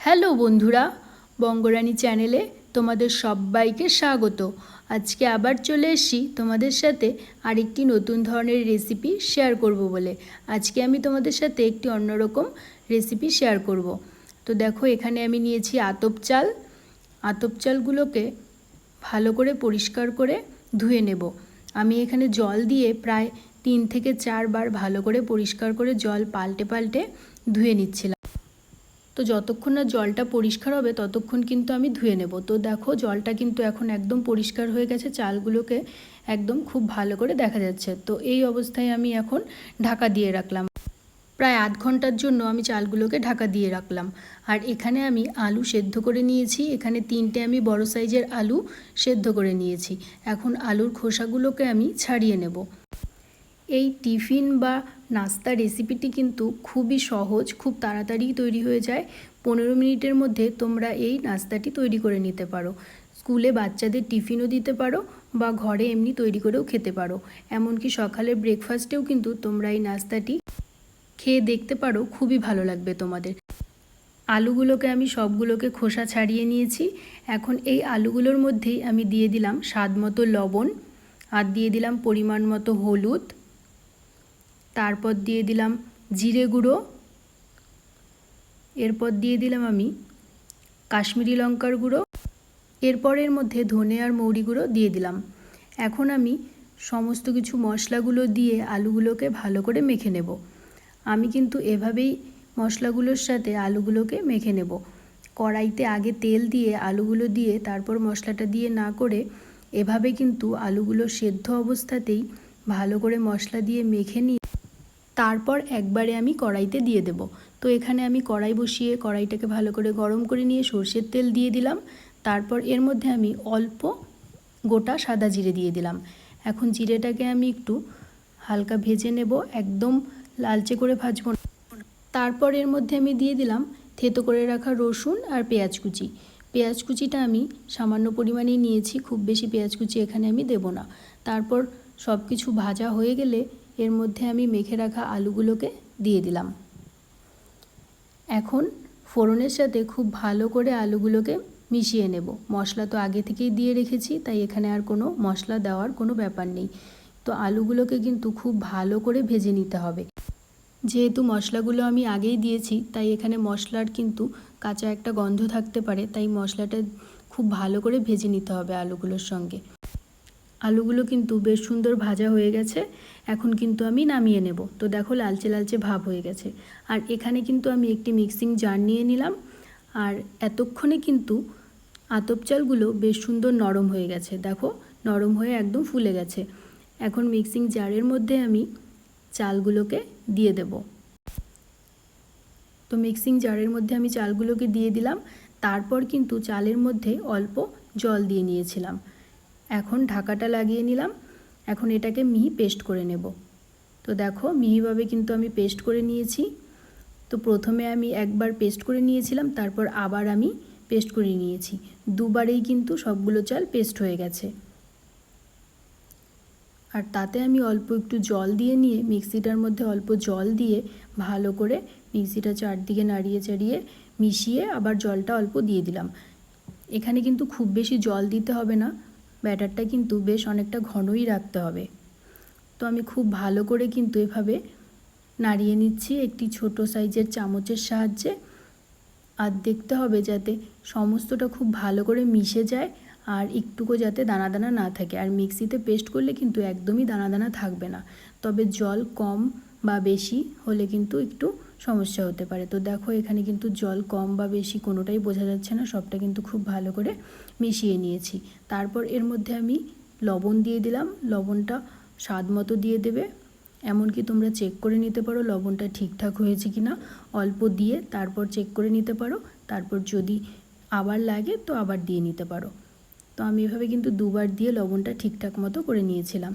Hello বন্ধুরা, বঙ্গরানী চ্যানেলে তোমাদের সবাইকে স্বাগত। আজকে আবার চলে এসেছি তোমাদের সাথে আরেকটি নতুন ধরনের রেসিপি শেয়ার করব বলে। আজকে আমি তোমাদের সাথে একটি অন্যরকম রেসিপি শেয়ার করব। তো দেখো, এখানে আমি নিয়েছি আতপ চাল। আতপ চালগুলোকে ভালো করে পরিষ্কার করে ধুয়ে নেব। আমি এখানে জল দিয়ে প্রায় তিন থেকে চারবার ভালো করে পরিষ্কার করে জল পাল্টে পাল্টে ধুয়ে নিচ্ছিলাম। তো যতক্ষণ না জলটা পরিষ্কার হবে, ততক্ষণ কিন্তু আমি ধুয়ে নেব। তো দেখো, জলটা কিন্তু এখন একদম পরিষ্কার হয়ে গেছে, চালগুলোকে একদম খুব ভালো করে দেখা যাচ্ছে। তো এই অবস্থায় আমি এখন ঢাকা দিয়ে রাখলাম। প্রায় আধ ঘণ্টার জন্য আমি চালগুলোকে ঢাকা দিয়ে রাখলাম। আর এখানে আমি আলু সেদ্ধ করে নিয়েছি। এখানে তিনটে আমি বড় সাইজের আলু সেদ্ধ করে নিয়েছি। এখন আলুর খোসাগুলোকে আমি ছাড়িয়ে নেব। এই টিফিন বা নাস্তা রেসিপিটি কিন্তু খুবই সহজ, খুব তাড়াতাড়ি তৈরি হয়ে যায়। পনেরো মিনিটের মধ্যে তোমরা এই নাস্তাটি তৈরি করে নিতে পারো। স্কুলে বাচ্চাদের টিফিনও দিতে পারো বা ঘরে এমনি তৈরি করেও খেতে পারো। এমনকি সকালের ব্রেকফাস্টেও কিন্তু তোমরা এই নাস্তাটি খেয়ে দেখতে পারো, খুবই ভালো লাগবে তোমাদের। আলুগুলোকে আমি সবগুলোকে খোসা ছাড়িয়ে নিয়েছি। এখন এই আলুগুলোর মধ্যেই আমি দিয়ে দিলাম স্বাদ মতো লবণ আর দিয়ে দিলাম পরিমাণ মতো হলুদ। তারপর দিয়ে দিলাম জিরে গুঁড়ো। এরপর দিয়ে দিলাম আমি কাশ্মীরি লঙ্কার গুঁড়ো। এরপর এর মধ্যে ধনে আর মৌরি গুঁড়ো দিয়ে দিলাম। এখন আমি সমস্ত কিছু মশলাগুলো দিয়ে আলুগুলোকে ভালো করে মেখে নেব। আমি কিন্তু এভাবেই মশলাগুলোর সাথে আলুগুলোকে মেখে নেব। কড়াইতে আগে তেল দিয়ে আলুগুলো দিয়ে তারপর মশলাটা দিয়ে না করে এভাবে কিন্তু আলুগুলো সেদ্ধ অবস্থাতেই ভালো করে মশলা দিয়ে মেখে নিয়ে তারপর একবারে আমি কড়াইতে দিয়ে দেব। তো এখানে আমি কড়াই বসিয়ে কড়াইটাকে ভালো করে গরম করে নিয়ে সর্ষের তেল দিয়ে দিলাম। তারপর এর মধ্যে আমি অল্প গোটা সাদা জিরে দিয়ে দিলাম। এখন জিরেটাকে আমি একটু হালকা ভেজে নেব, একদম লালচে করে ভাজবো তারপর এর মধ্যে আমি দিয়ে দিলাম থেতো করে রাখা রসুন আর পেঁয়াজ কুচি। পেঁয়াজ কুচিটা আমি সামান্য পরিমাণেই নিয়েছি, খুব বেশি পেঁয়াজ কুচি এখানে আমি দেব না। তারপর সব কিছু ভাজা হয়ে গেলে এর মধ্যে আমি মেখে রাখা আলুগুলোকে দিয়ে দিলাম। এখন ফোড়নের সাথে খুব ভালো করে আলুগুলোকে মিশিয়ে নেব। মশলা তো আগে থেকেই দিয়ে রেখেছি, তাই এখানে আর কোনো মশলা দেওয়ার কোনো ব্যাপার নেই। তো আলুগুলোকে কিন্তু খুব ভালো করে ভেজে নিতে হবে। যেহেতু মশলাগুলো আমি আগেই দিয়েছি, তাই এখানে মশলার কিন্তু কাঁচা একটা গন্ধ থাকতে পারে, তাই মশলাটা খুব ভালো করে ভেজে নিতে হবে আলুগুলোর সঙ্গে। আলুগুলো কিন্তু বেশ সুন্দর ভাজা হয়ে গেছে। এখন কিন্তু আমি নামিয়ে নেব। তো দেখো লালচে লালচে ভাব হয়ে গেছে। আর এখানে কিন্তু আমি একটি মিক্সিং জার নিয়ে নিলাম। আর এতক্ষণে কিন্তু আতপ চালগুলো বেশ সুন্দর নরম হয়ে গেছে। দেখো নরম হয়ে একদম ফুলে গেছে। এখন মিক্সিং জারের মধ্যে আমি চালগুলোকে দিয়ে দেব। তো মিক্সিং জারের মধ্যে আমি চালগুলোকে দিয়ে দিলাম। তারপর কিন্তু চালের মধ্যে অল্প জল দিয়ে নিয়েছিলাম। এখন ঢাকাটা লাগিয়ে নিলাম। এখন এটাকে মিহি পেস্ট করে নেব। তো দেখো, মিহিভাবে কিন্তু আমি পেস্ট করে নিয়েছি। তো প্রথমে আমি একবার পেস্ট করে নিয়েছিলাম, তারপর আবার আমি পেস্ট করে নিয়েছি। দুবারেই কিন্তু সবগুলো চাল পেস্ট হয়ে গেছে। আর তাতে আমি অল্প একটু জল দিয়ে নিয়ে মিক্সিটার মধ্যে অল্প জল দিয়ে ভালো করে মিক্সিটা চারদিকে নাড়িয়ে চাড়িয়ে মিশিয়ে আবার জলটা অল্প দিয়ে দিলাম। এখানে কিন্তু খুব বেশি জল দিতে হবে না। ব্যাটারটা কিন্তু বেশ অনেকটা ঘনই রাখতে হবে। তো আমি খুব ভালো করে কিন্তু এভাবে নাড়িয়ে নিচ্ছি একটি ছোট সাইজের চামচের সাহায্যে। আর দেখতে হবে যাতে সমস্তটা খুব ভালো করে মিশে যায় আর একটুকু যাতে দানা দানা না থাকে। আর মিক্সিতে পেস্ট করলে কিন্তু একদমই দানা দানা থাকবে না। তবে জল কম বা বেশি হলে কিন্তু একটু সমস্যা হতে পারে। তো দেখো, এখানে কিন্তু জল কম বা বেশি কোনোটাই বোঝা যাচ্ছে না। সবটা কিন্তু খুব ভালো করে মিশিয়ে নিয়েছি। তারপর এর মধ্যে আমি লবণ দিয়ে দিলাম। লবণটা স্বাদ মতো দিয়ে দেবে। এমনকি তোমরা চেক করে নিতে পারো লবণটা ঠিকঠাক হয়েছে কি না অল্প দিয়ে তারপর চেক করে নিতে পারো। তারপর যদি আবার লাগে তো আবার দিয়ে নিতে পারো। তো আমি এভাবে কিন্তু দুবার দিয়ে লবণটা ঠিকঠাক মতো করে নিয়েছিলাম।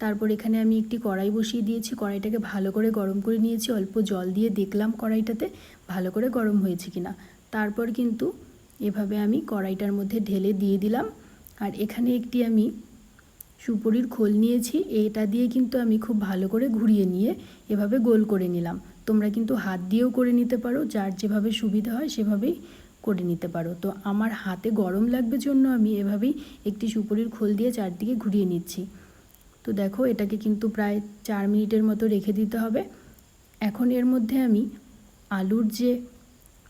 তারপর এখানে আমি একটি কড়াই বসিয়ে দিয়েছি। কড়াইটাকে ভালো করে গরম করে নিয়েছি। অল্প জল দিয়ে দেখলাম কড়াইটাতে ভালো করে গরম হয়েছে কিনা। তারপর কিন্তু এভাবে আমি কড়াইটার মধ্যে ঢেলে দিয়ে দিলাম। আর এখানে একটি আমি সুপুরির খোল নিয়েছি। এটা দিয়ে কিন্তু আমি খুব ভালো করে ঘুরিয়ে নিয়ে এভাবে গোল করে নিলাম। তোমরা কিন্তু হাত দিয়েও করে নিতে পারো। যার যেভাবে সুবিধা হয় সেভাবেই করে নিতে পারো। তো আমার হাতে গরম লাগবে জন্য আমি এভাবেই একটি সুপুরির খোল দিয়ে চারদিকে ঘুরিয়ে নিচ্ছি। তো দেখো, এটাকে কিন্তু প্রায় চার মিনিটের মতো রেখে দিতে হবে। এখন এর মধ্যে আমি আলুর যে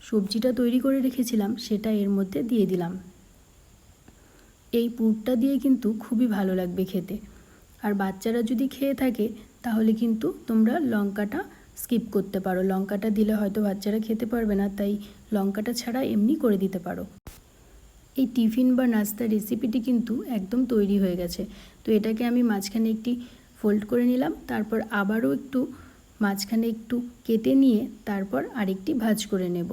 সবজিটা তৈরি করে রেখেছিলাম, সেটা এর মধ্যে দিয়ে দিলাম। এই পুরটা দিয়ে কিন্তু খুবই ভালো লাগবে খেতে। আর বাচ্চারা যদি খেয়ে থাকে, তাহলে কিন্তু তোমরা লঙ্কাটা স্কিপ করতে পারো। লঙ্কাটা দিলে হয়তো বাচ্চারা খেতে পারবে না, তাই লঙ্কাটা ছাড়া এমনি করে দিতে পারো। এই টিফিন বা নাস্তার রেসিপিটি কিন্তু একদম তৈরি হয়ে গেছে। তো এটাকে আমি মাঝখানে একটি ফোল্ড করে নিলাম, তারপর আবারও একটু মাঝখানে একটু কেটে নিয়ে তারপর আরেকটি ভাজ করে নেব।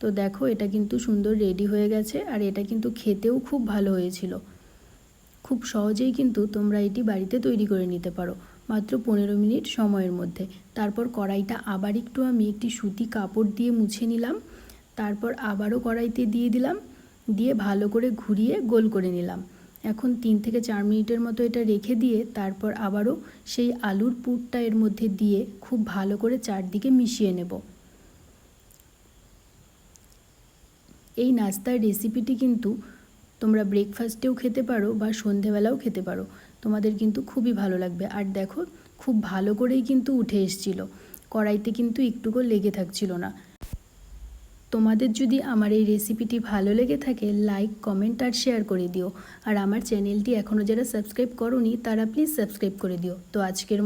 তো দেখো, এটা কিন্তু সুন্দর রেডি হয়ে গেছে আর এটা কিন্তু খেতেও খুব ভালো হয়েছিল। খুব সহজেই কিন্তু তোমরা এটি বাড়িতে তৈরি করে নিতে পারো, মাত্র পনেরো মিনিট সময়ের মধ্যে। তারপর কড়াইটা আবার একটু আমি একটি সুতি কাপড় দিয়ে মুছে নিলাম। তারপর আবারও কড়াইতে দিয়ে দিলাম, দিয়ে ভালো করে ঘুরিয়ে গোল করে নিলাম। এখন তিন থেকে চার মিনিটের মতো এটা রেখে দিয়ে তারপর আবারও সেই আলুর পুরটা এর মধ্যে দিয়ে খুব ভালো করে চারদিকে মিশিয়ে নেব। এই নাস্তার রেসিপিটি কিন্তু তোমরা ব্রেকফাস্টেও খেতে পারো বা সন্ধেবেলাও খেতে পারো। তোমাদের কিন্তু খুবই ভালো লাগবে। আর দেখো, খুব ভালো করেই কিন্তু উঠে এসছিল। কড়াইতে কিন্তু একটুকু লেগে থাকছিল না। তোমাদের যদি আমার এই রেসিপিটি ভালো লেগে থাকে লাইক কমেন্ট আর শেয়ার করে দিও। আর আমার চ্যানেলটি এখনও যারা সাবস্ক্রাইব করনি, তারা প্লিজ সাবস্ক্রাইব করে দিও। তো আজকের